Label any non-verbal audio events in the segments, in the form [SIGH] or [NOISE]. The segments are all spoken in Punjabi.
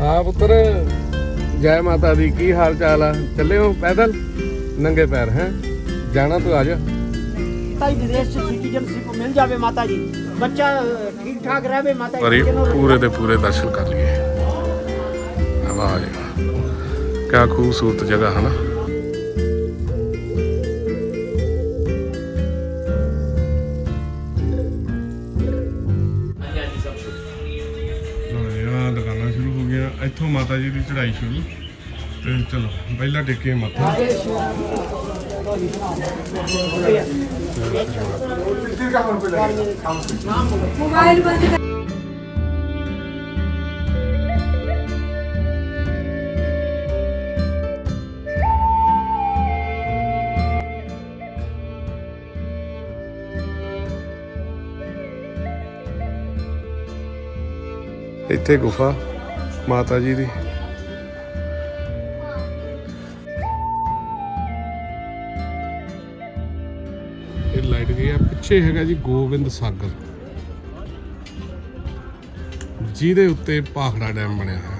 ਹਾਂ ਪੁੱਤਰ ਜੈ ਮਾਤਾ ਦੀ ਕੀ ਹਾਲ ਚਾਲ ਆ? ਚੱਲੇ ਹੋ ਪੈਦਲ? ਨੰਗੇ ਪੈਰ ਹੈ? ਜਾਣਾ ਤੂੰ ਆ ਜਾ। ਜੀ ਵਿਦੇਸ਼ ਚ ਸਿਟੀਜ਼ਨਸ਼ਿਪ ਮਿਲ ਜਾਵੇ ਮਾਤਾ ਜੀ। ਬੱਚਾ ਠੀਕ ਠਾਕ ਰਹੇ ਮਾਤਾ ਪਰ ਜੀ ਪੂਰੇ ਦੇ ਪੂਰੇ ਦਰਸ਼ਨ ਕਰ ਲਈਏ। ਵਾਹ ਜੀ ਖੂਬਸੂਰਤ ਜਗ੍ਹਾ ਹੈ ਨਾ ਇੱਥੋਂ ਮਾਤਾ ਜੀ ਦੀ ਚੜ੍ਹਾਈ ਸ਼ੁਰੂ। ਤੇ ਚਲੋ, ਪਹਿਲਾਂ ਟੇਕੇ ਮਾਤਾ। ਮੋਬਾਈਲ ਬੰਦ ਕਰ ਇੱਥੇ ਗੁਫਾ। ਮਾਤਾ ਜੀ ਦੀ। ਇਹ ਲਾਈਟ ਗਈ ਆ, ਪਿੱਛੇ ਹੈਗਾ ਜੀ ਗੋਬਿੰਦ ਸਾਗਰ। ਜਿਹਦੇ ਉੱਤੇ ਪਾਖੜਾ ਡੈਮ ਬਣਿਆ ਹੈ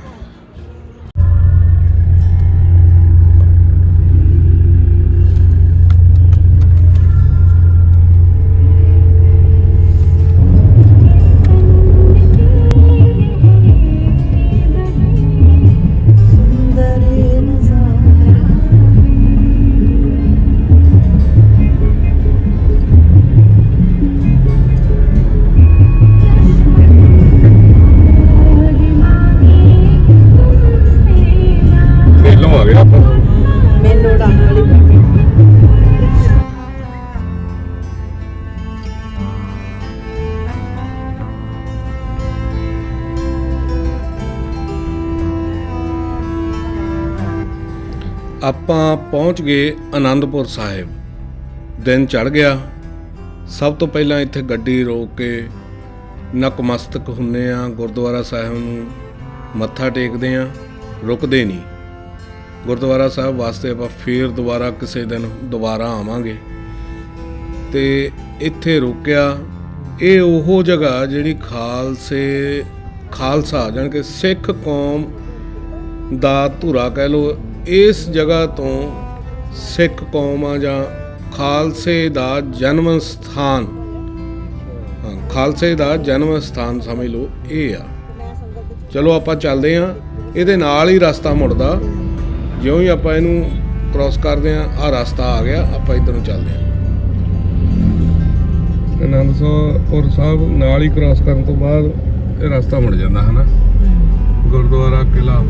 ਆਪਾਂ ਪਹੁੰਚ ਗਏ ਆਨੰਦਪੁਰ ਸਾਹਿਬ। ਦਿਨ ਚੜ ਗਿਆ। ਸਭ ਤੋਂ ਪਹਿਲਾਂ ਇੱਥੇ ਗੱਡੀ ਰੋਕ ਕੇ ਨਕਮਸਤਕ ਹੁੰਨੇ ਆ ਗੁਰਦੁਆਰਾ ਸਾਹਿਬ ਨੂੰ ਮੱਥਾ ਟੇਕਦੇ ਆ ਰੁਕਦੇ ਨਹੀਂ। ਗੁਰਦੁਆਰਾ ਸਾਹਿਬ ਵਾਸਤੇ ਆਪਾਂ ਫੇਰ ਦੁਬਾਰਾ ਕਿਸੇ ਦਿਨ ਦੁਬਾਰਾ ਆਵਾਂਗੇ। ਤੇ ਇੱਥੇ ਰੁਕਿਆ। ਇਹ ਉਹ ਜਗ੍ਹਾ ਜਿਹੜੀ ਖਾਲਸੇ, ਖਾਲਸਾ ਜਾਣੀ ਕਿ ਸਿੱਖ ਕੌਮ ਦਾ ਧੁਰਾ ਕਹਿ ਲੋ ਇਸ ਜਗ੍ਹਾ ਤੋਂ ਸਿੱਖ ਕੌਮ ਆ ਜਾਂ ਖਾਲਸੇ ਦਾ ਜਨਮ ਸਥਾਨ। ਖਾਲਸੇ ਦਾ ਜਨਮ ਸਥਾਨ ਸਮਝ ਲਓ ਇਹ ਆ। ਚਲੋ ਆਪਾਂ ਚੱਲਦੇ ਆ ਇਹਦੇ ਨਾਲ ਹੀ ਰਸਤਾ ਮੁੜਦਾ। ਜਿਉਂ ਹੀ ਆਪਾਂ ਇਹਨੂੰ ਕ੍ਰਾਸ ਕਰਦੇ ਆ ਆ ਰਸਤਾ ਆ ਗਿਆ ਆਪਾਂ ਇਧਰ ਨੂੰ ਚੱਲਦੇ ਆ ਅਨੰਦਪੁਰ ਸਾਹਿਬ ਨਾਲ ਹੀ ਕ੍ਰਾਸ ਕਰਨ ਤੋਂ ਬਾਅਦ ਇਹ ਰਸਤਾ ਮੁੜ ਜਾਂਦਾ ਹੈ। ਨਾ ਗੁਰਦੁਆਰਾ ਕਿਲਾ।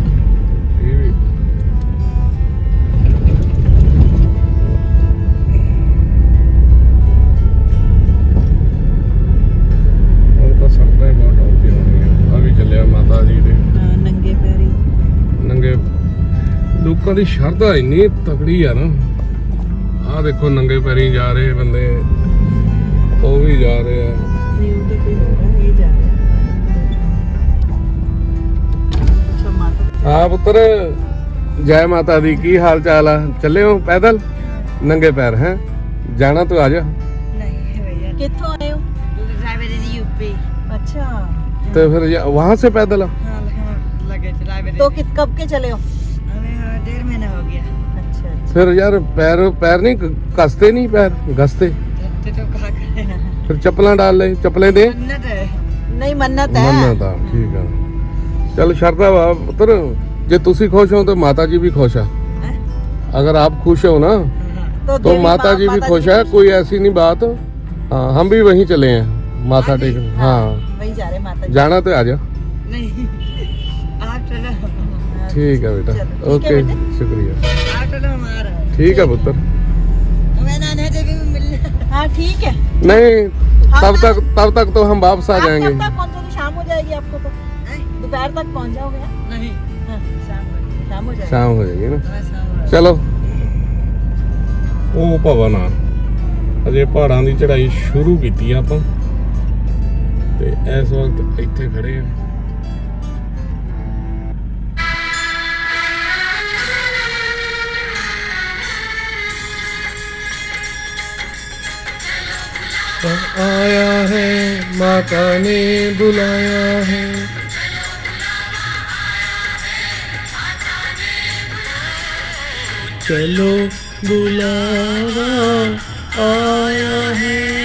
ਲੋਕਾਂ ਦੀ ਸ਼ਰਧਾ ਇੰਨੀ ਤਕੜੀ ਆ ਨਾ ਆਹ ਦੇਖੋ ਨੰਗੇ ਪੈਰੀ ਜਾ ਰਹੇ ਬੰਦੇ ਉਹ ਵੀ ਜਾ ਰਹੇ ਆ न्यू तो कोई हो रहा है ये जा रहा है अच्छा माता ਹਾਂ ਪੁੱਤਰ ਜੈ ਮਾਤਾ ਦੀ ਕੀ ਹਾਲ ਚਾਲ ਆ ਚੱਲੇ ਹੋ ਪੈਦਲ ਨੰਗੇ ਪੈਰ ਹੈ ਜਾਣਾ ਤੂੰ ਆ ਜਾ नहीं भैया कितों आए हो ड्राइवर इन यूपी अच्छा ਤੇ ਫਿਰ वहां से पैदल आ? हाँ लगे ड्राइवर तो कित कब के चले हो फिर यार पैर पैर नहीं कसते नहीं पैर घसते। तो फिर चप्पल डाल ले चप्पलें दे। नहीं मन्नत है। ठीक है। चल शरदा पुत्र जे तुसी खुश हो तो माता जी भी खुश है। अगर आप खुश हो ना हाँ, तो, तो माता जी भी खुश है कोई ऐसी नहीं बात। हाँ हम भी वहीं चले हैं माता हाँ, टेक हाँ हाँ। वहीं जा रहे माता जाना तो आ जा। नहीं [LAUGHS] आप चलो। ठीक है बेटा ओके शुक्रिया। आप चलो हमारा ठीक है पुत्र हमें नाना देवी में मिलना हाँ ठीक है नहीं हाँ, तब हाँ। तक तब तक तो हम वापस आ आप जाएंगे कब तक पहुंचोगे शाम हो जाएगी आपको तो हैं? दोपहर तक पहुंच जाओगे हाँ? नहीं हाँ, शाम को शाम हो जाएगी शाम हो जाएगी ना हाँ, शाम को ਚਲੋ ਉਹ ਭਵਨ ਆ ਅਜੇ ਪਹਾੜਾਂ ਦੀ ਚੜ੍ਹਾਈ ਸ਼ੁਰੂ ਕੀਤੀ ਆ ਆਪਾਂ ਤੇ ਇਸ ਵਕਤ ਇੱਥੇ ਖੜੇ ਆ कर आया है, माता ने बुलाया है। चलो बुलावा, आया है।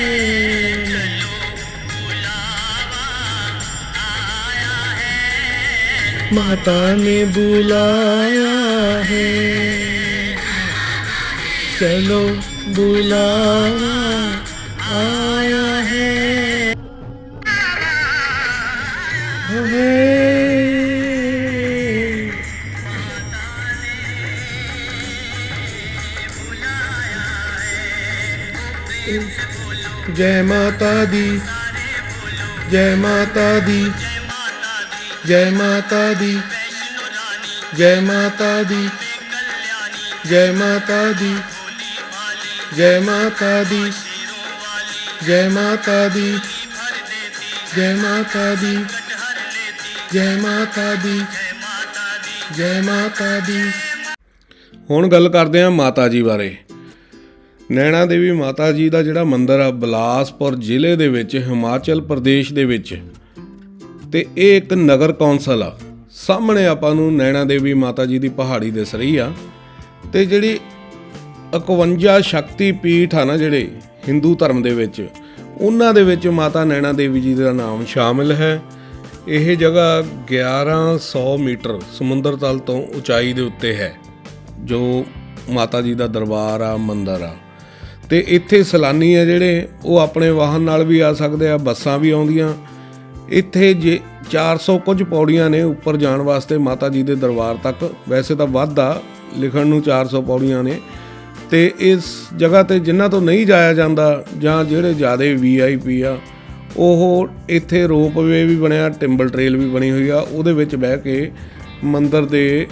माता ने बुलाया है। चलो बुलावा ਆਇਆ ਹੈ। ਹੋਏ ਜੈ ਮਾਤਾ ਦੀ, ਜੈ ਮਾਤਾ ਦੀ, ਜੈ ਮਾਤਾ ਦੀ, ਜੈ ਮਾਤਾ ਦੀ, ਜੈ ਮਾਤਾ ਦੀ, ਜੈ ਮਾਤਾ ਦੀ। ਜੈ ਮਾਤਾ ਦੀ, ਜੈ ਮਾਤਾ ਦੀ, ਜੈ ਮਾਤਾ ਦੀ, ਜੈ ਮਾਤਾ ਦੀ। ਹੁਣ ਗੱਲ ਕਰਦੇ ਹਾਂ ਮਾਤਾ ਜੀ ਬਾਰੇ। ਨੈਣਾ ਦੇਵੀ ਮਾਤਾ ਜੀ ਦਾ ਜਿਹੜਾ ਮੰਦਿਰ ਆ ਬਲਾਸਪੁਰ ਜ਼ਿਲ੍ਹੇ ਦੇ ਵਿੱਚ, ਹਿਮਾਚਲ ਪ੍ਰਦੇਸ਼ ਦੇ ਵਿੱਚ, ਤੇ ਇਹ ਇੱਕ ਨਗਰ ਕੌਂਸਲ ਆ। ਸਾਹਮਣੇ ਆਪਾਂ ਨੂੰ ਨੈਣਾ ਦੇਵੀ ਮਾਤਾ ਜੀ ਦੀ ਪਹਾੜੀ ਦਿਸ ਰਹੀ ਆ, ਤੇ ਜਿਹੜੀ 51 ਸ਼ਕਤੀ ਪੀਠ ਆ ਨਾ ਜਿਹੜੇ ਹਿੰਦੂ ਧਰਮ ਦੇ ਵਿੱਚ, ਉਹਨਾਂ ਦੇ ਵਿੱਚ ਮਾਤਾ ਨੈਣਾ ਦੇਵੀ ਜੀ ਦਾ ਨਾਮ ਸ਼ਾਮਿਲ ਹੈ। ਇਹ ਜਗ੍ਹਾ 1100 ਮੀਟਰ ਸਮੁੰਦਰ ਤਲ ਤੋਂ ਉਚਾਈ ਦੇ ਉੱਤੇ ਹੈ, ਜੋ ਮਾਤਾ ਜੀ ਦਾ ਦਰਬਾਰ ਆ, ਮੰਦਿਰ ਆ। ਤੇ ਇੱਥੇ ਸੈਲਾਨੀ ਆ ਜਿਹੜੇ, ਉਹ ਆਪਣੇ ਵਾਹਨ ਨਾਲ ਵੀ ਆ ਸਕਦੇ ਆ, ਬੱਸਾਂ ਵੀ ਆਉਂਦੀਆਂ। ਇੱਥੇ ਜੇ 400 ਕੁਝ ਪੌੜੀਆਂ ਨੇ ਉੱਪਰ ਜਾਣ ਵਾਸਤੇ ਮਾਤਾ ਜੀ ਦੇ ਦਰਬਾਰ ਤੱਕ। ਵੈਸੇ ਤਾਂ ਵੱਧ ਆ, ਲਿਖਣ ਨੂੰ 400 ਪੌੜੀਆਂ ਨੇ। ਤੇ ਇਸ ਜਗ੍ਹਾ ਤੇ ਜਿਨ੍ਹਾਂ ਤੋਂ ਨਹੀਂ ਜਾਇਆ ਜਾਂਦਾ ਜਾਂ ਜਿਹੜੇ ਜ਼ਿਆਦਾ ਵੀਆਈਪੀ ਆ, ਉਹ ਇੱਥੇ ਰੋਪਵੇ ਵੀ ਬਣਿਆ, ਟਿੰਬਲ ਟ੍ਰੇਲ ਵੀ ਬਣੀ ਹੋਈ ਆ, ਉਹਦੇ ਵਿੱਚ ਬਹਿ ਕੇ ਮੰਦਰ ਦੇ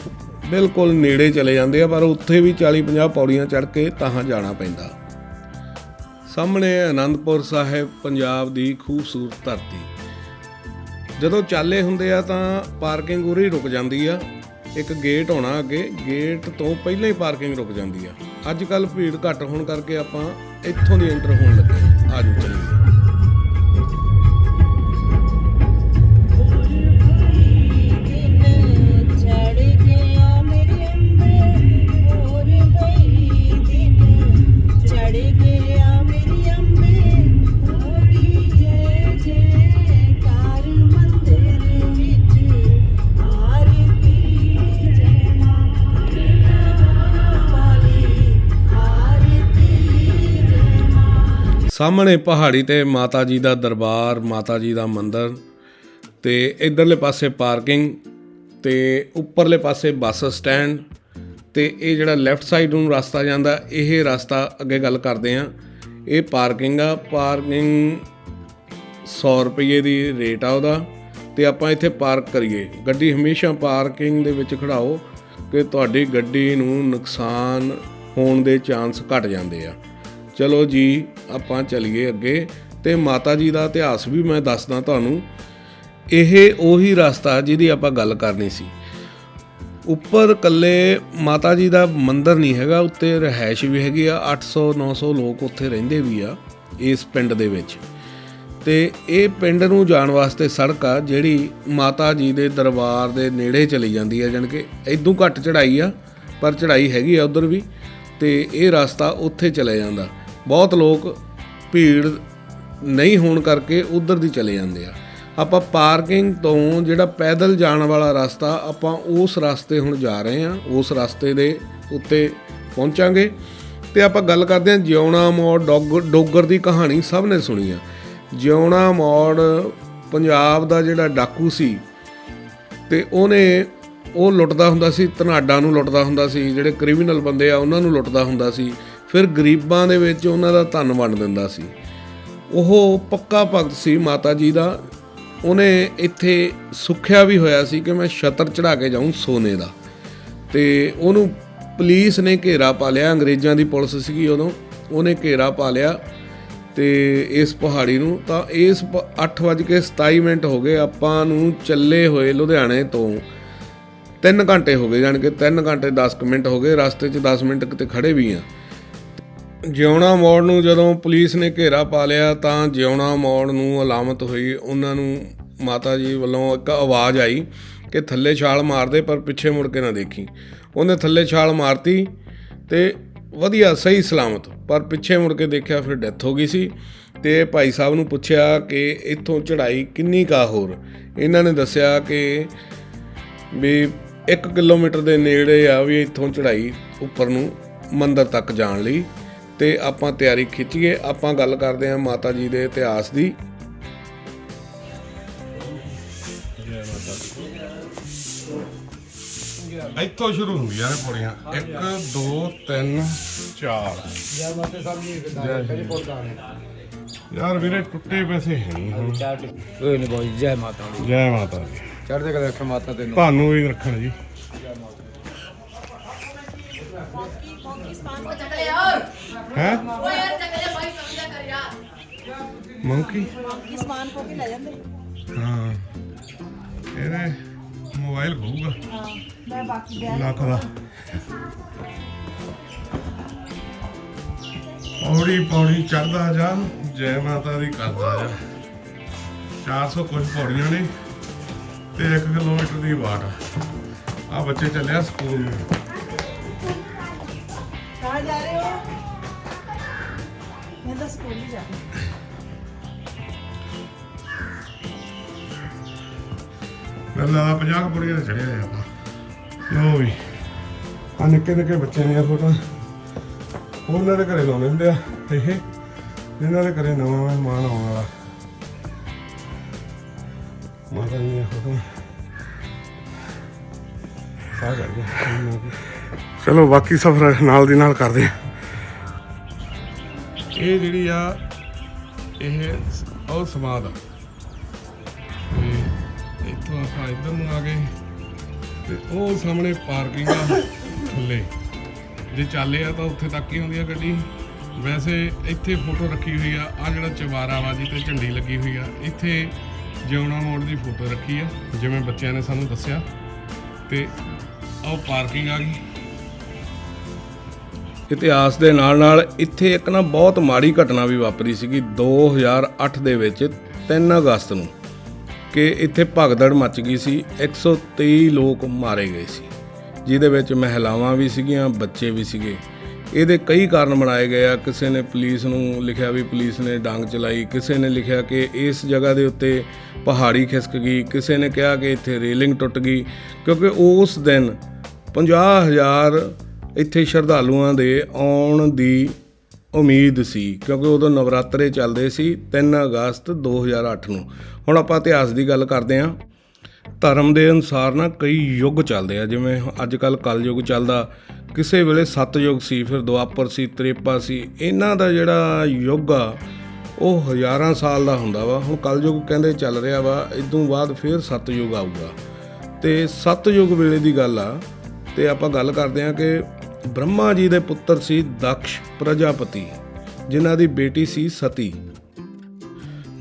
ਬਿਲਕੁਲ ਨੇੜੇ ਚਲੇ ਜਾਂਦੇ ਆ, ਪਰ ਉੱਥੇ ਵੀ 40 50 ਪੌੜੀਆਂ ਚੜ੍ਹ ਕੇ ਤਾਂ ਜਾਣਾ ਪੈਂਦਾ। ਸਾਹਮਣੇ ਹੈ ਆਨੰਦਪੁਰ ਸਾਹਿਬ, ਪੰਜਾਬ ਦੀ ਖੂਬਸੂਰਤ ਧਰਤੀ। ਜਦੋਂ ਚਾਲੇ ਹੁੰਦੇ ਆ ਤਾਂ ਪਾਰਕਿੰਗ ਉਰੇ ਹੀ ਰੁਕ ਜਾਂਦੀ ਆ। ਇੱਕ ਗੇਟ ਹੋਣਾ ਅੱਗੇ, ਗੇਟ ਤੋਂ ਪਹਿਲਾਂ ਹੀ ਪਾਰਕਿੰਗ ਰੁਕ ਜਾਂਦੀ ਆ। ਅੱਜ ਕੱਲ ਭੀੜ ਘੱਟ ਹੋਣ ਕਰਕੇ ਆਪਾਂ ਇੱਥੋਂ ਦੀ ਐਂਟਰ ਹੋਣ ਲੱਗੇ ਆ। ਆਜੋ ਚੱਲੀਏ। ਸਾਹਮਣੇ ਪਹਾੜੀ ਤੇ ਮਾਤਾ ਜੀ ਦਾ ਦਰਬਾਰ, ਮਾਤਾ ਜੀ ਦਾ ਮੰਦਿਰ ਤੇ ਇਧਰਲੇ ਪਾਸੇ ਪਾਰਕਿੰਗ ਤੇ ਉੱਪਰਲੇ ਪਾਸੇ ਬੱਸ ਸਟੈਂਡ ਤੇ ਇਹ ਜਿਹੜਾ ਲੈਫਟ ਸਾਈਡ ਨੂੰ ਰਸਤਾ ਜਾਂਦਾ, ਇਹ ਰਸਤਾ ਅੱਗੇ ਗੱਲ ਕਰਦੇ ਆ ਇਹ ਪਾਰਕਿੰਗ ਆ, ਪਾਰਕਿੰਗ 100 ਰੁਪਏ ਦੀ ਰੇਟ ਆ ਉਹਦਾ ਤੇ ਆਪਾਂ ਇੱਥੇ ਪਾਰਕ ਕਰੀਏ। ਗੱਡੀ ਹਮੇਸ਼ਾ ਪਾਰਕਿੰਗ ਦੇ ਵਿੱਚ ਖੜਾਓ ਕਿ ਤੁਹਾਡੀ ਗੱਡੀ ਨੂੰ ਨੁਕਸਾਨ ਹੋਣ ਦੇ ਚਾਂਸ ਘਟ ਜਾਂਦੇ ਆ। ਚਲੋ ਜੀ, ਆਪਾਂ ਚੱਲੀਏ ਅੱਗੇ। ਤੇ ਮਾਤਾ ਜੀ ਦਾ ਇਤਿਹਾਸ ਵੀ ਮੈਂ ਦੱਸਦਾ ਤੁਹਾਨੂੰ। ਇਹ ਉਹੀ ਰਸਤਾ ਜਿਹਦੀ ਆਪਾਂ ਗੱਲ ਕਰਨੀ ਸੀ। ਉੱਪਰ ਕੱਲੇ ਮਾਤਾ ਜੀ ਦਾ ਮੰਦਰ ਨਹੀਂ ਹੈਗਾ, ਉੱਤੇ ਰਹਿائش ਵੀ ਹੈਗੀ ਆ। 800 900 ਲੋਕ ਉੱਥੇ ਰਹਿੰਦੇ ਵੀ ਆ, ਇਸ ਪਿੰਡ ਦੇ ਵਿੱਚ। ਤੇ ਇਹ ਪਿੰਡ ਨੂੰ ਜਾਣ ਵਾਸਤੇ ਸੜਕ ਆ, ਜਿਹੜੀ ਮਾਤਾ ਜੀ ਦੇ ਦਰਬਾਰ ਦੇ ਨੇੜੇ ਚਲੀ ਜਾਂਦੀ ਆ ਜਾਨਕਿ ਇਦੋਂ ਘੱਟ ਚੜਾਈ ਆ, ਪਰ ਚੜਾਈ ਹੈਗੀ ਆ ਉਧਰ ਵੀ। ਤੇ ਇਹ ਰਸਤਾ ਉੱਥੇ ਚਲੇ ਜਾਂਦਾ। ਬਹੁਤ ਲੋਕ ਭੀੜ ਨਹੀਂ ਹੋਣ ਕਰਕੇ ਉਧਰ ਦੀ ਚਲੇ ਜਾਂਦੇ ਆ। ਆਪਾਂ ਪਾਰਕਿੰਗ ਤੋਂ ਜਿਹੜਾ ਪੈਦਲ ਜਾਣ ਵਾਲਾ ਰਸਤਾ, ਆਪਾਂ ਉਸ ਰਸਤੇ ਹੁਣ ਜਾ ਰਹੇ ਹਾਂ ਉਸ ਰਸਤੇ ਦੇ ਉੱਤੇ ਪਹੁੰਚਾਂਗੇ। ਤੇ ਆਪਾਂ ਗੱਲ ਕਰਦੇ ਹਾਂ ਜਿਉਣਾ ਮੋੜ ਡੋਗ, ਡੋਗਰ ਦੀ ਕਹਾਣੀ ਸਭ ਨੇ ਸੁਣੀ ਆ। ਜਿਉਣਾ ਮੋੜ ਪੰਜਾਬ ਦਾ ਜਿਹੜਾ ਡਾਕੂ ਸੀ, ਤੇ ਉਹਨੇ ਉਹ ਲੁੱਟਦਾ ਹੁੰਦਾ ਸੀ, ਧਨਾਡਾ ਨੂੰ ਲੁੱਟਦਾ ਹੁੰਦਾ ਸੀ, ਜਿਹੜੇ ਕ੍ਰਿਮੀਨਲ ਬੰਦੇ ਆ, ਉਹਨਾਂ ਨੂੰ ਲੁੱਟਦਾ ਹੁੰਦਾ ਸੀ। ਫਿਰ ਗਰੀਬਾਂ ਦੇ ਵਿੱਚ ਉਹਨਾਂ ਦਾ ਧਨ ਵੰਡ ਦਿੰਦਾ ਸੀ। ਉਹ ਪੱਕਾ ਭਗਤ ਸੀ ਮਾਤਾ ਜੀ ਦਾ। ਉਹਨੇ ਇੱਥੇ ਸੁੱਖਿਆ ਵੀ ਹੋਇਆ ਸੀ ਕਿ ਮੈਂ ਛਤਰ ਚੜਾ ਕੇ ਜਾਊਂ ਸੋਨੇ ਦਾ। ਤੇ ਉਹਨੂੰ ਪੁਲਿਸ ਨੇ ਘੇਰਾ ਪਾ ਲਿਆ, ਅੰਗਰੇਜ਼ਾਂ ਦੀ ਪੁਲਿਸ ਸੀਗੀ ਉਦੋਂ। ਉਹਨੇ ਘੇਰਾ ਪਾ ਲਿਆ ਤੇ ਇਸ ਪਹਾੜੀ ਨੂੰ ਤਾਂ ਇਸ 8:27 ਮਿੰਟ ਹੋ ਗਏ। ਆਪਾਂ ਨੂੰ ਚੱਲੇ ਹੋਏ ਲੁਧਿਆਣੇ ਤੋਂ 3 ਘੰਟੇ ਹੋ ਗਏ, ਜਾਣੀ ਕਿ 3 ਘੰਟੇ 10 ਕੁ ਮਿੰਟ ਹੋ ਗਏ। ਰਸਤੇ 'ਚ 10 ਮਿੰਟ ਕਿਤੇ ਖੜੇ ਵੀ ਆ। ਜਿਉਣਾ ਮੋੜ ਨੂੰ ਜਦੋਂ ਪੁਲਿਸ ਨੇ ਘੇਰਾ ਪਾ ਲਿਆ ਤਾਂ ਜਿਉਣਾ ਮੋੜ ਨੂੰ ਅਲਾਮਤ ਹੋਈ। ਉਹਨਾਂ ਨੂੰ ਮਾਤਾ ਜੀ ਵੱਲੋਂ ਇੱਕ ਆਵਾਜ਼ ਆਈ ਕਿ ਥੱਲੇ ਛਾਲ ਮਾਰਦੇ ਪਰ ਪਿੱਛੇ ਮੁੜ ਕੇ ਨਾ ਦੇਖੀ। ਉਹਨੇ ਥੱਲੇ ਛਾਲ ਮਾਰਤੀ ਤੇ ਵਧੀਆ, ਸਹੀ ਸਲਾਮਤ। ਪਰ ਪਿੱਛੇ ਮੁੜ ਕੇ ਦੇਖਿਆ ਫਿਰ ਡੈਥ ਹੋ ਗਈ ਸੀ ਤੇ ਭਾਈ ਸਾਹਿਬ ਨੂੰ ਪੁੱਛਿਆ ਕਿ ਇੱਥੋਂ ਚੜ੍ਹਾਈ ਕਿੰਨੀ ਕਾ ਹੋਰ? ਇਹਨਾਂ ਨੇ ਦੱਸਿਆ ਕਿ ਵੀ 1 ਕਿਲੋਮੀਟਰ ਦੇ ਨੇੜੇ ਆ ਵੀ ਇੱਥੋਂ ਚੜ੍ਹਾਈ ਉੱਪਰ ਨੂੰ ਮੰਦਰ ਤੱਕ ਜਾਣ ਲਈ। ਤੇ ਆਪਾਂ ਤਿਆਰੀ ਖਿੱਚੀਏ। ਆਪਾਂ ਗੱਲ ਕਰਦੇ ਹਾਂ ਮਾਤਾ ਜੀ ਦੇ ਇਤਿਹਾਸ ਦੀ। ਇੱਥੋਂ ਸ਼ੁਰੂ ਹੁੰਦੀਆਂ ਨੇ ਪੌੜੀਆਂ। 1 2 3 4 ਜੈ ਮਾਤਾ ਸਾਹਿਬ ਜੀ ਕਿਦਾਂ ਕਰੀ ਪੋਲਦਾ ਨੇ ਯਾਰ ਵੀਰੇ ਟੁੱਟੇ ਪੈਸੇ ਹੈ ਨਹੀਂ ਹੁਣ। ਕੋਈ ਨਹੀਂ ਬਾਈ ਜੈ ਮਾਤਾ ਦੀ। ਜੈ ਮਾਤਾ ਦੀ। ਚੜ੍ਹਦੇ ਕਦੇ ਰੱਖ ਮਾਤਾ ਤੈਨੂੰ। ਤੁਹਾਨੂੰ ਵੀ ਰੱਖਣ ਜੀ। ਹੈ? ਮੰਕੀ ਸਮਾਨ ਕੋ ਵੀ ਲੈ ਜਾਂਦੇ। ਹਾਂ। ਇਹਦੇ ਮੋਬਾਈਲ ਖੋਊਗਾ। ਹਾਂ ਮੈਂ ਬਾਕੀ ਬੈਗ ਲੱਖ ਦਾ। ਪੌੜੀ ਪੌੜੀ ਚੜਦਾ ਜਾ ਜੈ ਮਾਤਾ ਦੀ ਕਰਦਾ ਜਾ। 400 ਕੁਝ ਪੌੜੀਆਂ ਨੇ ਤੇ 1 ਕਿਲੋਮੀਟਰ ਦੀ ਵਾਟ। ਆ ਬੱਚੇ ਚੱਲਿਆ ਸਕੂਲ। ਨੂੰ ਕਹਾਂ ਜਾ ਰਹੇ ਹੋ? ਮੈਂ ਤਾਂ ਸਕੂਲ ਹੀ ਜਾ ਪਹਿਲਾਂ 50 ਕੁ ਪੌੜੀਆਂ ਤੇ ਚੜਿਆ ਆ ਆਪਾਂ। ਲੋ ਵੀ ਆ ਨਿੱਕੇ ਨਿੱਕੇ ਬੱਚੇ ਨੇ ਫੋਟੋ ਉਹਨਾਂ ਦੇ ਘਰੇ ਲਾਉਣੇ ਹੁੰਦੇ ਆ ਇਹ। ਇਹਨਾਂ ਦੇ ਘਰੇ ਨਵਾਂ ਮਹਿਮਾਨ ਆਉਣ ਵਾਲਾ। ਮਾਤਾ ਜੀ ਨੇ ਫੋਟੋ ਸਾਹ ਕਰ ਗਿਆ। ਚਲੋ ਬਾਕੀ ਸਫ਼ਰ ਨਾਲ ਦੀ ਨਾਲ ਕਰਦੇ ਆ। ਇਹ ਜਿਹੜੀ ਆ, ਇਹ ਉਹ ਸਮਾਦ ਆ। ਤੇ ਇੱਥੋਂ ਆਪਾਂ ਇੱਧਰ ਨੂੰ ਆ ਗਏ। ਤੇ ਉਹ ਸਾਹਮਣੇ ਪਾਰਕਿੰਗ ਆ ਥੱਲੇ। ਜੇ ਚੱਲੇ ਆ ਤਾਂ ਉੱਥੇ ਤੱਕ ਹੀ ਹੁੰਦੀ ਆ ਗੱਡੀ। ਵੈਸੇ ਇੱਥੇ ਫੋਟੋ ਰੱਖੀ ਹੋਈ ਆ ਆ ਜਿਹੜਾ ਚਵਾਰਾ ਵਾ ਜੀ ਤੇ ਝੰਡੀ ਲੱਗੀ ਹੋਈ ਆ, ਇੱਥੇ ਜਿਉਣਾ ਮੋੜ ਦੀ ਫੋਟੋ ਰੱਖੀ ਆ, ਜਿਵੇਂ ਬੱਚਿਆਂ ਨੇ ਸਾਨੂੰ ਦੱਸਿਆ। ਤੇ ਆਹ ਪਾਰਕਿੰਗ ਆ ਗਈ। ਇਤਿਹਾਸ ਦੇ ਨਾਲ ਨਾਲ ਇੱਥੇ ਇੱਕ ਨਾ ਬਹੁਤ ਮਾੜੀ ਘਟਨਾ ਵੀ ਵਾਪਰੀ ਸੀਗੀ 2008 ਦੇ ਵਿੱਚ 3 ਅਗਸਤ ਨੂੰ, ਕਿ ਇੱਥੇ ਭਗਦੜ ਮਚ ਗਈ ਸੀ 123 ਲੋਕ ਮਾਰੇ ਗਏ ਸੀ। ਜਿਹਦੇ ਵਿੱਚ ਮਹਿਲਾਵਾਂ ਵੀ ਸੀਗੀਆਂ, ਬੱਚੇ ਵੀ ਸੀਗੇ। ਇਹਦੇ ਕਈ ਕਾਰਨ ਬਣਾਏ ਗਏ ਆ। ਕਿਸੇ ਨੇ ਪੁਲਿਸ ਨੂੰ ਲਿਖਿਆ ਵੀ ਪੁਲਿਸ ਨੇ ਡਾਂਗ ਚਲਾਈ, ਕਿਸੇ ਨੇ ਲਿਖਿਆ ਕਿ ਇਸ ਜਗ੍ਹਾ ਦੇ ਉੱਤੇ ਪਹਾੜੀ ਖਿਸਕ ਗਈ, ਕਿਸੇ ਨੇ ਕਿਹਾ ਕਿ ਇੱਥੇ ਰੇਲਿੰਗ ਟੁੱਟ ਗਈ, ਕਿਉਂਕਿ ਉਸ ਦਿਨ 50000 ਇੱਥੇ ਸ਼ਰਧਾਲੂਆਂ ਦੇ ਆਉਣ ਦੀ ਉਮੀਦ ਸੀ, ਕਿਉਂਕਿ ਉਦੋਂ ਨਵਰਾਤਰੇ ਚੱਲਦੇ ਸੀ 3 ਅਗਸਤ 2008 ਨੂੰ। ਹੁਣ ਆਪਾਂ ਇਤਿਹਾਸ ਦੀ ਗੱਲ ਕਰਦੇ ਹਾਂ। ਧਰਮ ਦੇ ਅਨੁਸਾਰ ਨਾ ਕਈ ਯੁੱਗ ਚੱਲਦੇ ਆ, ਜਿਵੇਂ ਅੱਜ ਕੱਲ ਕਲਯੁੱਗ ਚੱਲਦਾ, ਕਿਸੇ ਵੇਲੇ ਸਤਯੁੱਗ ਸੀ, ਫਿਰ ਦੁਆਪਰ ਸੀ, ਤ੍ਰੇਪਾ ਸੀ, ਇਹਨਾਂ ਦਾ ਜਿਹੜਾ ਯੁੱਗ ਆ, ਉਹ ਹਜ਼ਾਰਾਂ ਸਾਲ ਦਾ ਹੁੰਦਾ ਵਾ। ਹੁਣ ਕਲਯੁੱਗ ਕਹਿੰਦੇ ਚੱਲ ਰਿਹਾ ਵਾ, ਇਦੋਂ ਬਾਅਦ ਫਿਰ ਸਤਯੁੱਗ ਆਊਗਾ। ਤੇ ਸਤਯੁੱਗ ਵੇਲੇ ਦੀ ਗੱਲ ਆ, ਤੇ ਆਪਾਂ ਗੱਲ ਕਰਦੇ ਹਾਂ ਕਿ ਬ੍ਰਹਮਾ ਜੀ ਦੇ ਪੁੱਤਰ ਸੀ ਦਕਸ਼ ਪ੍ਰਜਾਪਤੀ, ਜਿਨ੍ਹਾਂ ਦੀ ਬੇਟੀ ਸੀ ਸਤੀ,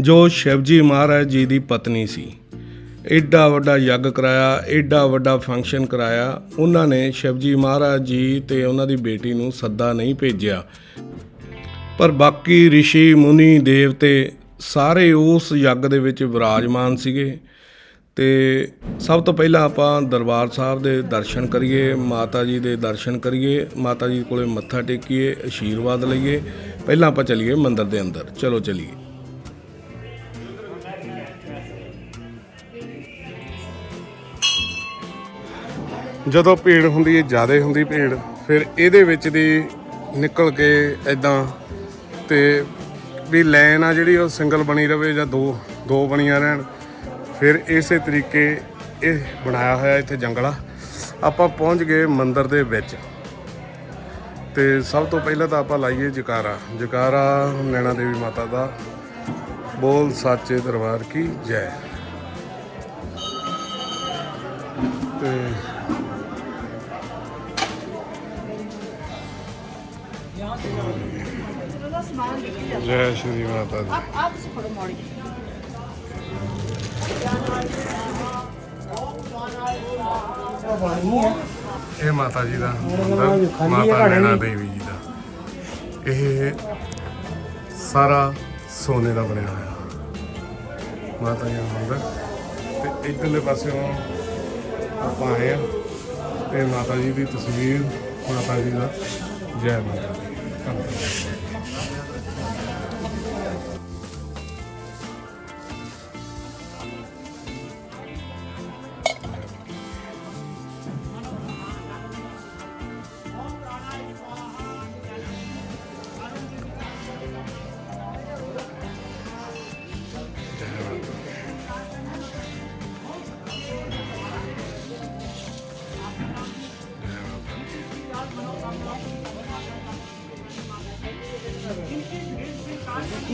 ਜੋ ਸ਼ਿਵਜੀ ਮਹਾਰਾਜ ਜੀ ਦੀ ਪਤਨੀ ਸੀ। ਐਡਾ ਵੱਡਾ ਯੱਗ ਕਰਾਇਆ ਐਡਾ ਵੱਡਾ ਫੰਕਸ਼ਨ ਕਰਾਇਆ, ਉਹਨਾਂ ਨੇ ਸ਼ਿਵਜੀ ਮਹਾਰਾਜ ਜੀ ਤੇ ਉਹਨਾਂ ਦੀ ਬੇਟੀ ਨੂੰ ਸੱਦਾ ਨਹੀਂ ਭੇਜਿਆ। ਪਰ ਬਾਕੀ ઋષਿ ਮੁਨੀ, ਦੇਵਤੇ ਸਾਰੇ ਉਸ ਯੱਗ ਦੇ ਵਿੱਚ ਵਿਰਾਜਮਾਨ ਸੀਗੇ। ਤੇ ਸਭ ਤੋਂ ਪਹਿਲਾਂ ਆਪਾਂ ਦਰਬਾਰ ਸਾਹਿਬ ਦੇ ਦਰਸ਼ਨ ਕਰੀਏ, ਮਾਤਾ ਜੀ ਦੇ ਦਰਸ਼ਨ ਕਰੀਏ, ਮਾਤਾ ਜੀ ਕੋਲੇ ਮੱਥਾ ਟੇਕੀਏ ਆਸ਼ੀਰਵਾਦ ਲਈਏ। ਪਹਿਲਾਂ ਆਪਾਂ ਚਲੀਏ ਮੰਦਿਰ ਦੇ ਅੰਦਰ। ਚਲੋ ਚਲੀਏ। ਜਦੋਂ ਭੀੜ ਹੁੰਦੀ ਹੈ ਜ਼ਿਆਦਾ ਹੁੰਦੀ ਭੀੜ, ਫਿਰ ਇਹਦੇ ਵਿੱਚ ਦੀ ਨਿਕਲ ਕੇ ਐਦਾਂ ਤੇ ਵੀ ਲਾਈਨ ਆ ਜਿਹੜੀ, ਉਹ ਸਿੰਗਲ ਬਣੀ ਰਵੇ ਜਾਂ ਦੋ ਦੋ ਬਣੀਆਂ ਰਹਿਣ। ਫਿਰ ਇਸੇ ਤਰੀਕੇ ਇਹ ਬਣਾਇਆ ਹੋਇਆ ਇੱਥੇ ਜੰਗਲਾ। ਆਪਾਂ ਪਹੁੰਚ ਗਏ ਮੰਦਿਰ ਦੇ ਵਿੱਚ। ਤੇ ਸਭ ਤੋਂ ਪਹਿਲਾਂ ਤਾਂ ਆਪਾਂ ਲਾਈਏ ਜਕਾਰਾ। ਜਕਾਰਾ ਨੈਣਾ ਦੇਵੀ ਮਾਤਾ ਦਾ ਬੋਲ ਸਾਚੇ ਦਰਬਾਰ ਕੀ ਜੈ। ਤੇ ਜਾ ਸ਼੍ਰੀ ਮਾਤਾ ਦੀ। ਆਪ ਆਪ ਸੇ ਮੋੜੀ ਇਹ ਮਾਤਾ ਜੀ ਦਾ ਮੰਦਿਰ ਮਾਤਾ ਨੈਣਾ ਦੇਵੀ ਜੀ ਦਾ। ਇਹ ਸਾਰਾ ਸੋਨੇ ਦਾ ਬਣਿਆ ਹੋਇਆ। ਮਾਤਾ ਜੀ ਦਾ ਮੰਦਿਰ। ਤੇ ਇਧਰਲੇ ਪਾਸਿਓਂ ਆਪਾਂ ਆਏ ਆ ਤੇ ਮਾਤਾ ਜੀ ਦੀ ਤਸਵੀਰ ਮਾਤਾ ਜੀ ਦਾ ਜੈ ਮਾਤਾ ਦੀ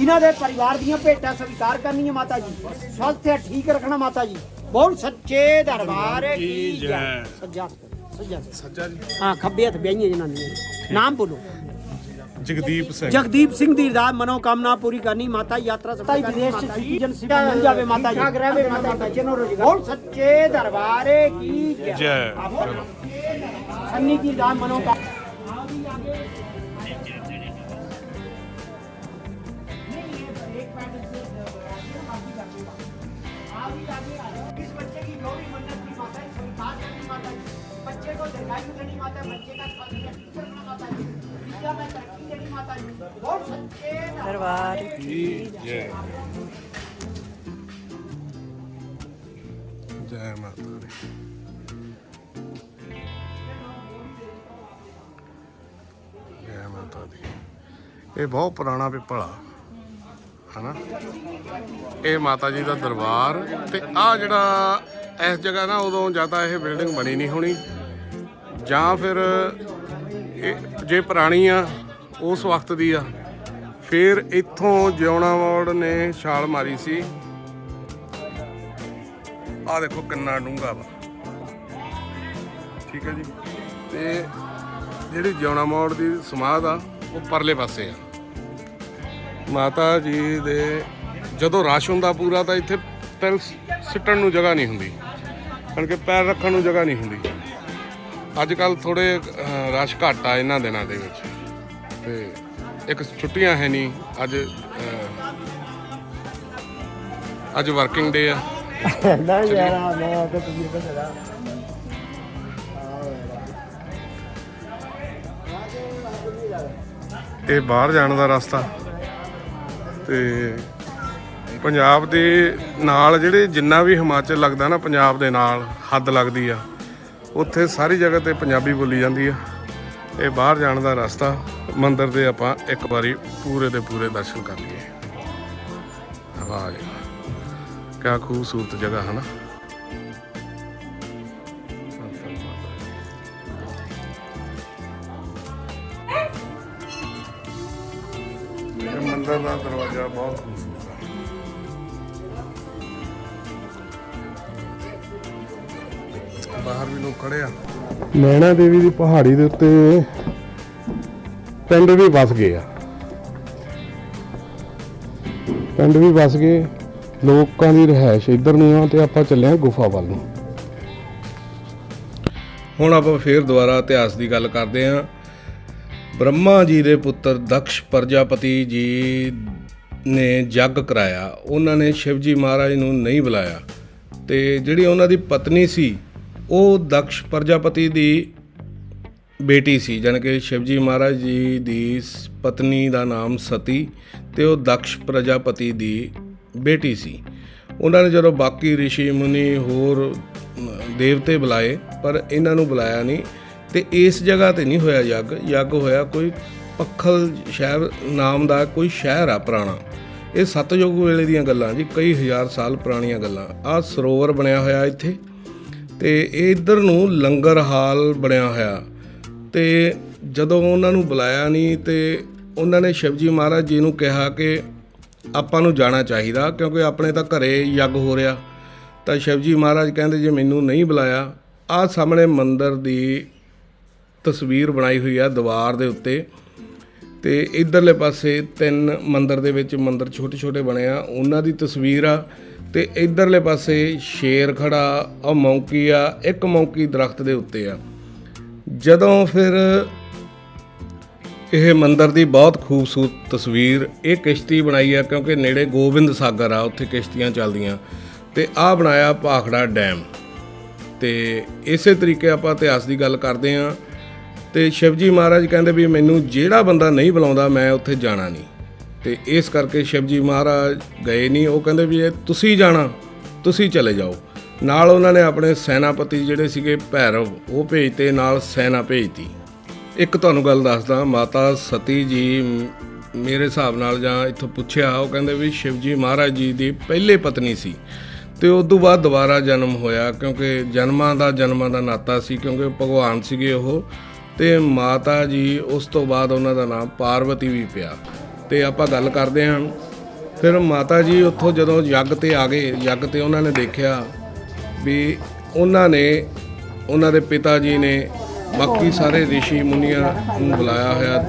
ਇਹਨਾਂ ਦੇ ਪਰਿਵਾਰ ਦੀਆਂ ਭੇਟਾਂ ਸਵੀਕਾਰ ਕਰਨੀਆਂ ਮਾਤਾ ਜੀ ਸਵਸਥ ਠੀਕ ਰੱਖਣਾ ਮਾਤਾ ਜੀ। ਬਹੁਤ ਸੱਚੇ ਦਰਬਾਰ ਕੀ ਜੈ। ਸੱਜਾ ਸੱਜਾ ਸੱਜਾ ਜੀ। ਹਾਂ ਖੱਬੇ ਹੱਥ ਬਿਆਈਆਂ ਜਿਨ੍ਹਾਂ ਦੀਆਂ। ਨਾਮ ਬੋਲੋ। ਜਗਦੀਪ ਸਿੰਘ। ਜਗਦੀਪ ਸਿੰਘ ਦੀ ਅਰਦਾਸ ਮਨੋਕਾਮਨਾ ਪੂਰੀ ਕਰਨੀ ਮਾਤਾ ਯਾਤਰਾ ਸਫਲ ਕਰਨੀ ਵਿਦੇਸ਼ ਚ ਸਿਟੀਜ਼ਨ ਮਿਲ ਜਾਵੇ ਮਾਤਾ ਜੀ। ਠਾਕ ਰਹੇ ਮਾਤਾ ਜੀ। ਬੱਚੇ ਨੂੰ ਰੋਜ਼ਗਾਰ। ਬਹੁਤ ਸੱਚੇ ਦਰਬਾਰ ਕੀ ਜੈ। ਸੰਨੀ ਕੀ ਅਰਦਾਸ ਮਨੋਕਾਮਨਾ इस बच्चे को दीर्घायु देनी माता है बच्चे का स्वास्थ्य ठीक रखना माता जी विद्या में तरक्की देनी माता जी बहुत सच्चे ਦਰਬਾਰ ਕੀ ਜੈ ਜੈ ਮਾਤਾ ਦੀ ਜੈ ਮਾਤਾ ਦੀ ਇਹ ਬਹੁਤ ਪੁਰਾਣਾ ਪਿੱਪਲ ਆ ਹਨਾ ਇਹ ਮਾਤਾ ਜੀ ਦਾ ਦਰਬਾਰ ਤੇ ਆ ਜਿਹੜਾ ਇਸ ਜਗ੍ਹਾ ਨਾ ਉਦੋਂ ਜਾਂ ਤਾਂ ਇਹ ਬਿਲਡਿੰਗ ਬਣੀ ਨਹੀਂ ਹੋਣੀ ਜਾਂ ਫਿਰ ਇਹ ਜੇ ਪੁਰਾਣੀ ਆ, ਉਸ ਵਕਤ ਦੀ ਆ, ਫਿਰ ਇੱਥੋਂ ਜਿਉਣਾ ਮੋੜ ਨੇ ਛਾਲ ਮਾਰੀ ਸੀ। ਆ ਦੇਖੋ ਕਿੰਨਾ ਡੂੰਗਾ ਵਾ। ਠੀਕ ਹੈ ਜੀ। ਤੇ ਜਿਹੜੀ ਜਿਉਣਾ ਮੋੜ ਦੀ ਸਮਾਧ ਆ, ਉਹ ਪਰਲੇ ਪਾਸੇ ਆ। ਮਾਤਾ ਜੀ ਦੇ ਜਦੋਂ ਰਸ਼ ਹੁੰਦਾ ਪੂਰਾ, ਤਾਂ ਇੱਥੇ ਪੈਰ ਸਿੱਟਣ ਨੂੰ ਜਗ੍ਹਾ ਨਹੀਂ ਹੁੰਦੀ। ਕਿਉਂਕਿ ਪੈਰ ਰੱਖਣ ਨੂੰ ਜਗ੍ਹਾ ਨਹੀਂ ਹੁੰਦੀ। ਅੱਜ ਕੱਲ ਥੋੜੇ ਰਸ਼ ਘੱਟ ਆ ਇਹਨਾਂ ਦਿਨਾਂ ਦੇ ਵਿੱਚ। ਤੇ ਇੱਕ ਛੁੱਟੀਆਂ ਹੈ ਨਹੀਂ ਅੱਜ ਅੱਜ ਵਰਕਿੰਗ ਡੇ ਆ। ਇਹ ਬਾਹਰ ਜਾਣ ਦਾ ਰਸਤਾ। ਤੇ ਪੰਜਾਬ ਦੇ ਨਾਲ ਜਿਹੜੇ ਜਿੰਨਾ ਵੀ ਹਿਮਾਚਲ ਲੱਗਦਾ ਨਾ ਪੰਜਾਬ ਦੇ ਨਾਲ ਹੱਦ ਲੱਗਦੀ ਆ। ਉੱਥੇ ਸਾਰੀ ਜਗ੍ਹਾ ਤੇ ਪੰਜਾਬੀ ਬੋਲੀ ਜਾਂਦੀ ਆ। ਇਹ ਬਾਹਰ ਜਾਣ ਦਾ ਰਸਤਾ, ਮੰਦਿਰ ਦੇ ਆਪਾਂ ਇੱਕ ਵਾਰੀ ਪੂਰੇ ਦੇ ਪੂਰੇ ਦਰਸ਼ਨ ਕਰ ਲਈਏ। ਵਾਹ ਜੀ ਕਿਆ ਖੂਬਸੂਰਤ ਜਗ੍ਹਾ ਹੈ ਨਾ ਇਹ ਮੰਦਿਰ ਦਾ ਬਾਹਰ ਵੀ ਲੋਕ ਖੜੇ ਆ। ਨੈਣਾ ਦੇਵੀ ਦੀ ਪਹਾੜੀ ਦੇ ਉੱਤੇ ਪਿੰਡ ਵੀ ਵਸ ਗਏ ਆ। ਪਿੰਡ ਵੀ ਵਸ ਗਏ ਲੋਕਾਂ ਦੀ ਰਹਿائش ਇੱਧਰ ਨੂੰ ਆ ਤੇ ਆਪਾਂ ਚੱਲੇ ਆ ਗੁਫਾ ਵੱਲ ਨੂੰ। ਹੁਣ ਆਪਾਂ ਫੇਰ ਦੁਬਾਰਾ ਇਤਿਹਾਸ ਦੀ ਗੱਲ ਕਰਦੇ ਆ। ਬ੍ਰਹਮਾ ਜੀ ਦੇ ਪੁੱਤਰ ਦਕਸ਼ ਪ੍ਰਜਾਪਤੀ ਜੀ ਨੇ ਜੱਗ ਕਰਾਇਆ। ਉਹਨਾਂ ਨੇ ਸ਼ਿਵਜੀ ਮਹਾਰਾਜ ਨੂੰ ਨਹੀਂ ਬੁਲਾਇਆ। ਤੇ ਜਿਹੜੀ ਉਹਨਾਂ ਦੀ ਪਤਨੀ ਸੀ ਉਹ ਦਕਸ਼ ਪ੍ਰਜਾਪਤੀ ਦੀ ਬੇਟੀ ਸੀ, ਜਾਣੀ ਕਿ ਸ਼ਿਵਜੀ ਮਹਾਰਾਜ ਜੀ ਦੀ ਸ- ਪਤਨੀ ਦਾ ਨਾਮ ਸਤੀ ਤੇ ਉਹ ਦਕਸ਼ ਪ੍ਰਜਾਪਤੀ ਦੀ ਬੇਟੀ ਸੀ। ਉਹਨਾਂ ਨੇ ਜਦੋਂ ਬਾਕੀ ਰਿਸ਼ੀ ਮੁਨੀ ਹੋਰ ਦੇਵਤੇ ਬੁਲਾਏ, ਪਰ ਇਹਨਾਂ ਨੂੰ ਬੁਲਾਇਆ ਨਹੀਂ ਤੇ ਇਸ ਜਗ੍ਹਾ ਤੇ ਨਹੀਂ ਹੋਇਆ ਯੱਗ। ਯੱਗ ਹੋਇਆ ਕੋਈ ਪੱਖਲ ਸ਼ਹਿਰ ਨਾਮ ਦਾ ਕੋਈ ਸ਼ਹਿਰ ਆ ਪੁਰਾਣਾ। ਇਹ ਸਤਯੁਗ ਵੇਲੇ ਦੀਆਂ ਗੱਲਾਂ ਜੀ, ਕਈ ਹਜ਼ਾਰ ਸਾਲ ਪੁਰਾਣੀਆਂ ਗੱਲਾਂ। ਆ ਸਰੋਵਰ ਬਣਿਆ ਹੋਇਆ ਇੱਥੇ। ਤੇ ਇਹ ਇੱਧਰ ਨੂੰ ਲੰਗਰ ਹਾਲ ਬਣਿਆ ਹੋਇਆ। ਤੇ ਜਦੋਂ ਉਹਨਾਂ ਨੂੰ ਬੁਲਾਇਆ ਨਹੀਂ ਤੇ ਉਹਨਾਂ ਨੇ ਸ਼ਿਵਜੀ ਮਹਾਰਾਜ ਜੀ ਨੂੰ ਕਿਹਾ ਕਿ ਆਪਾਂ ਨੂੰ ਜਾਣਾ ਚਾਹੀਦਾ ਕਿਉਂਕਿ ਆਪਣੇ ਤਾਂ ਘਰੇ ਯੱਗ ਹੋ ਰਿਹਾ। ਤਾਂ ਸ਼ਿਵਜੀ ਮਹਾਰਾਜ ਕਹਿੰਦੇ ਜੇ ਮੈਨੂੰ ਨਹੀਂ ਬੁਲਾਇਆ, ਆਹ ਸਾਹਮਣੇ ਮੰਦਰ ਦੀ ਤਸਵੀਰ ਬਣਾਈ ਹੋਈ ਆ ਦੀਵਾਰ ਦੇ ਉੱਤੇ। ਤੇ ਇਧਰਲੇ ਪਾਸੇ ਤਿੰਨ ਮੰਦਰ ਦੇ ਵਿੱਚ ਮੰਦਰ ਛੋਟੇ ਛੋਟੇ ਬਣੇ ਆ। ਉਹਨਾਂ ਦੀ ਤਸਵੀਰ ਆ। ਤੇ ਇਧਰਲੇ ਪਾਸੇ ਸ਼ੇਰ ਖੜਾ ਆ ਮੌਂਕੀ ਆ, ਇੱਕ ਮੌਂਕੀ ਦਰਖਤ ਦੇ ਉੱਤੇ ਆ। ਜਦੋਂ ਫਿਰ ਇਹ ਮੰਦਰ ਦੀ ਬਹੁਤ ਖੂਬਸੂਰਤ ਤਸਵੀਰ, ਇਹ ਕਿਸ਼ਤੀ ਬਣਾਈ ਆ ਕਿਉਂਕਿ ਨੇੜੇ ਗੋਬਿੰਦ ਸਾਗਰ ਆ, ਉੱਥੇ ਕਿਸ਼ਤੀਆਂ ਚੱਲਦੀਆਂ। ਤੇ ਆ ਬਣਾਇਆ ਭਾਖੜਾ ਡੈਮ। ਤੇ ਇਸੇ ਤਰੀਕੇ ਆਪਾਂ ਇਤਿਹਾਸ ਦੀ ਗੱਲ ਕਰਦੇ ਆ। ਤੇ ਸ਼ਿਵਜੀ ਮਹਾਰਾਜ ਕਹਿੰਦੇ ਵੀ ਮੈਨੂੰ ਜਿਹੜਾ ਬੰਦਾ ਨਹੀਂ ਬੁਲਾਉਂਦਾ, ਮੈਂ ਉੱਥੇ ਜਾਣਾ ਨਹੀਂ। ਤੇ ਇਸ ਕਰਕੇ ਸ਼ਿਵਜੀ ਮਹਾਰਾਜ ਗਏ ਨਹੀਂ। ਉਹ ਕਹਿੰਦੇ ਵੀ ਇਹ ਤੁਸੀਂ ਜਾਣਾ, ਤੁਸੀਂ ਚਲੇ ਜਾਓ। ਨਾਲ ਉਹਨਾਂ ਨੇ ਆਪਣੇ ਸੈਨਾਪਤੀ ਜਿਹੜੇ ਸੀਗੇ ਭੈਰਵ, ਉਹ ਭੇਜਤੇ, ਨਾਲ ਸੈਨਾ ਭੇਜਤੀ। ਇੱਕ ਤੁਹਾਨੂੰ ਗੱਲ ਦੱਸਦਾ, ਮਾਤਾ ਸਤੀ ਜੀ ਮੇਰੇ ਹਿਸਾਬ ਨਾਲ ਜਾਂ ਇੱਥੋਂ ਪੁੱਛਿਆ, ਉਹ ਕਹਿੰਦੇ ਵੀ ਸ਼ਿਵਜੀ ਮਹਾਰਾਜ ਜੀ ਦੀ ਪਹਿਲੇ ਪਤਨੀ ਸੀ। ਤੇ ਉਸ ਤੋਂ ਬਾਅਦ ਦੁਬਾਰਾ ਜਨਮ ਹੋਇਆ, ਕਿਉਂਕਿ ਜਨਮਾਂ ਦਾ ਜਨਮਾਂ ਦਾ ਨਾਤਾ ਸੀ, ਕਿਉਂਕਿ ਭਗਵਾਨ ਸੀਗੇ ਉਹ। ਤੇ ਮਾਤਾ ਜੀ, ਉਸ ਤੋਂ ਬਾਅਦ ਉਹਨਾਂ ਦਾ ਨਾਮ ਪਾਰਵਤੀ ਵੀ ਪਿਆ। ਤੇ ਆਪਾਂ ਗੱਲ ਕਰਦੇ ਹਾਂ ਫਿਰ ਮਾਤਾ ਜੀ ਉੱਥੋਂ ਜਦੋਂ ਯੱਗ ਤੇ ਆ ਗਏ ਯੱਗ ਤੇ ਉਹਨਾਂ ਨੇ ਦੇਖਿਆ ਵੀ ਉਹਨਾਂ ਨੇ ਉਹਨਾਂ ਦੇ ਪਿਤਾ ਜੀ ਨੇ ਬਾਕੀ ਸਾਰੇ ਰਿਸ਼ੀ ਮੁਨੀਆਂ ਨੂੰ ਬੁਲਾਇਆ ਹੋਇਆ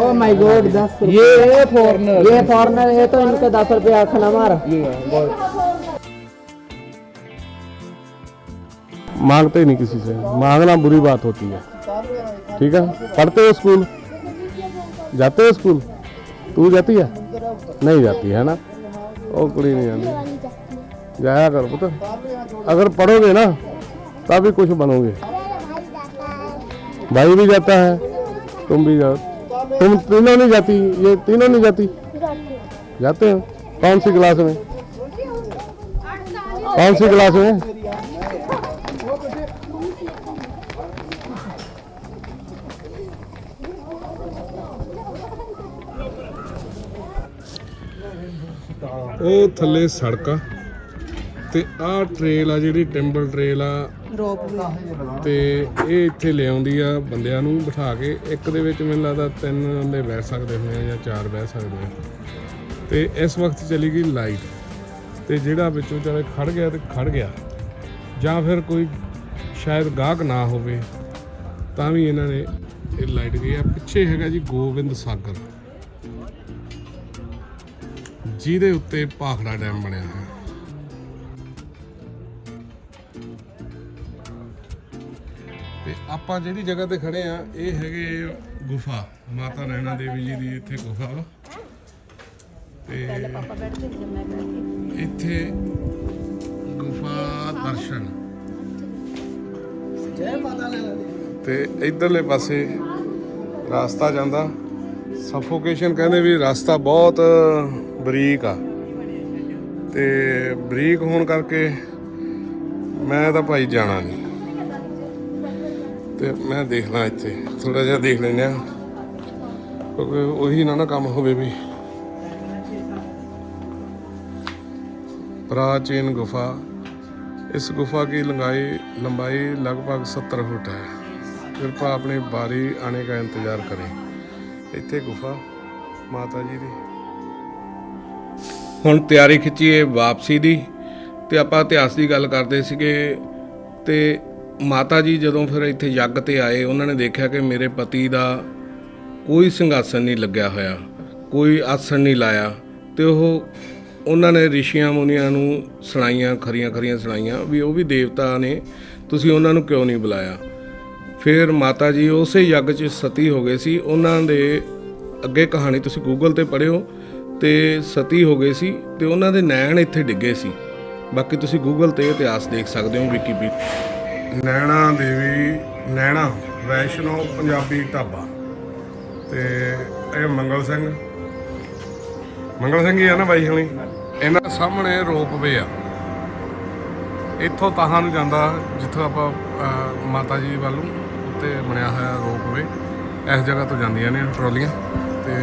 ओ माय गॉड दस ये फॉरनर ये फॉरनर है तो इनका दस रुपया आखना मार मांगते ही नहीं किसी से। मांगना बुरी बात होती है। ठीक है? पढ़ते हो स्कूल? जाते हो स्कूल? तू जाती है? नहीं जाती, है ना? ओ, कुड़ी नहीं जाती। जाया कर पुत्र। अगर पढ़ोगे ना, तभी कुछ बनोगे। भाई भी जाता है, तुम भी जाओ। तुम तीनों नहीं जाती, ये तीनों नहीं जाती? जाते हो? कौन सी क्लास में? कौन सी क्लास में? ਉਹ ਥੱਲੇ ਸੜਕ ਆ ਤੇ ਆਹ ਟ੍ਰੇਲ ਆ ਜਿਹੜੀ ਟਿੰਬਲ ਟ੍ਰੇਲ ਆ। ਤੇ ਇਹ ਇੱਥੇ ਲਿਆਉਂਦੀ ਆ ਬੰਦਿਆਂ ਨੂੰ ਬਿਠਾ ਕੇ। ਇੱਕ ਦੇ ਵਿੱਚ ਮੈਨੂੰ ਲੱਗਦਾ ਤਿੰਨ ਬੰਦੇ ਬਹਿ ਸਕਦੇ ਹੋਣੇ ਆ ਜਾਂ ਚਾਰ ਬਹਿ ਸਕਦੇ ਆ। ਤੇ ਇਸ ਵਕਤ ਚਲੀ ਗਈ ਲਾਈਟ ਤੇ ਜਿਹੜਾ ਵਿੱਚੋਂ ਚਾਰੇ ਖੜ ਗਿਆ ਤੇ ਖੜ ਗਿਆ। ਜਾਂ ਫਿਰ ਕੋਈ ਸ਼ਾਇਦ ਗਾਹਕ ਨਾ ਹੋਵੇ, ਤਾਂ ਵੀ ਇਹਨਾਂ ਨੇ ਇਹ ਲਾਈਟ ਗਈ ਆ। ਪਿੱਛੇ ਹੈਗਾ ਜੀ ਗੋਬਿੰਦ ਸਾਗਰ। ਜਿਹਦੇ ਉੱਤੇ ਭਾਖੜਾ ਡੈਮ ਬਣਿਆ ਹੈ। ਤੇ ਆਪਾਂ ਜਿਹੜੀ ਜਗ੍ਹਾ ਤੇ ਖੜੇ ਆ ਇਹ ਹੈਗੇ ਗੁਫਾ ਮਾਤਾ ਨੈਣਾ ਦੇਵੀ ਜੀ ਦੀ ਇੱਥੇ ਗੁਫਾ ਵਾ। ਤੇ ਇੱਥੇ ਗੁਫਾ ਦਰਸ਼ਨ। ਤੇ ਇਧਰਲੇ ਪਾਸੇ ਰਾਸਤਾ ਜਾਂਦਾ। ਸਫੋਕੇਸ਼ਨ ਕਹਿੰਦੇ ਵੀ ਰਸਤਾ ਬਹੁਤ ਬਰੀਕ ਆ ਤੇ ਬਰੀਕ ਹੋਣ ਕਰਕੇ ਮੈਂ ਤਾਂ ਭਾਈ ਜਾਣਾ ਨਹੀਂ ਤੇ ਮੈਂ ਦੇਖਣਾ ਇੱਥੇ ਥੋੜਾ ਜਿਹਾ ਦੇਖ ਲੈਂਦੇ ਆ ਕਿਉਂਕਿ ਉਹੀ ਨਾ ਨਾ ਕੰਮ ਹੋਵੇ ਵੀ ਪ੍ਰਾਚੀਨ ਗੁਫਾ इस गुफा की लंबाई लंबाई लगभग 70 फुट है कृपा अपनी बारी आने का इंतजार करें ਇੱਥੇ ਗੁਫਾ ਮਾਤਾ ਜੀ ਦੀ ਹੁਣ ਤਿਆਰੀ ਖਿੱਚੀਏ ਵਾਪਸੀ ਦੀ ਤੇ ਆਪਾਂ ਇਤਿਹਾਸ ਦੀ ਗੱਲ ਕਰਦੇ ਸੀਗੇ ਤੇ ਮਾਤਾ ਜੀ ਜਦੋਂ ਫਿਰ ਇੱਥੇ ਯੱਗ ਤੇ ਆਏ, ਉਹਨਾਂ ਨੇ ਦੇਖਿਆ ਕਿ ਮੇਰੇ ਪਤੀ ਦਾ ਕੋਈ ਸਿੰਘਾਸਨ ਨਹੀਂ ਲੱਗਿਆ ਹੋਇਆ, ਕੋਈ ਆਸਣ ਨਹੀਂ ਲਾਇਆ ਤੇ ਉਹ ਉਹਨਾਂ ਨੇ ਰਿਸ਼ੀਆਂ ਮੁਨੀਆਂ ਨੂੰ ਸੁਣਾਈਆਂ, ਖਰੀਆਂ ਖਰੀਆਂ ਸੁਣਾਈਆਂ ਵੀ ਉਹ ਵੀ ਦੇਵਤਾ ਨੇ, ਤੁਸੀਂ ਉਹਨਾਂ ਨੂੰ ਕਿਉਂ ਨਹੀਂ ਬੁਲਾਇਆ? ਫਿਰ ਮਾਤਾ ਜੀ ਉਸੇ ਯੱਗ 'ਚ ਸਤੀ ਹੋ ਗਏ ਸੀ, ਉਹਨਾਂ ਦੇ ਅੱਗੇ ਕਹਾਣੀ ਤੁਸੀਂ ਗੂਗਲ ਤੇ ਪੜ੍ਹਿਓ। ਤੇ ਸਤੀ ਹੋ ਗਏ ਸੀ ਤੇ ਉਹਨਾਂ ਦੇ ਨੈਣ ਇੱਥੇ ਡਿੱਗੇ ਸੀ। ਬਾਕੀ ਤੁਸੀਂ ਗੂਗਲ ਤੇ ਇਤਿਹਾਸ ਦੇਖ ਸਕਦੇ ਹੋ ਵਿਕੀਪੀਡੀਆ ਨੈਣਾ ਦੇਵੀ, ਨੈਣਾ, ਵੈਸ਼ਨੋ, ਪੰਜਾਬੀ ਢਾਬਾ। ਤੇ ਇਹ ਮੰਗਲ ਸਿੰਘ। ਮੰਗਲ ਸਿੰਘ ਹੀ ਆ ਨਾ ਬਾਈ ਹੁਣੀ? ਇਹਨਾਂ ਸਾਹਮਣੇ ਰੋਪਵੇ ਆ। ਇੱਥੋਂ ਤਾਹਾਂ ਨੂੰ ਜਾਂਦਾ, ਜਿੱਥੋਂ ਆਪਾਂ ਮਾਤਾ ਜੀ ਵੱਲ ਨੂੰ, ਉੱਤੇ ਬਣਿਆ ਹੋਇਆ ਰੋਪਵੇ ਇਸ ਜਗ੍ਹਾ ਤੋਂ ਜਾਂਦੀਆਂ ਨੇ ਟਰਾਲੀਆਂ, ਤੇ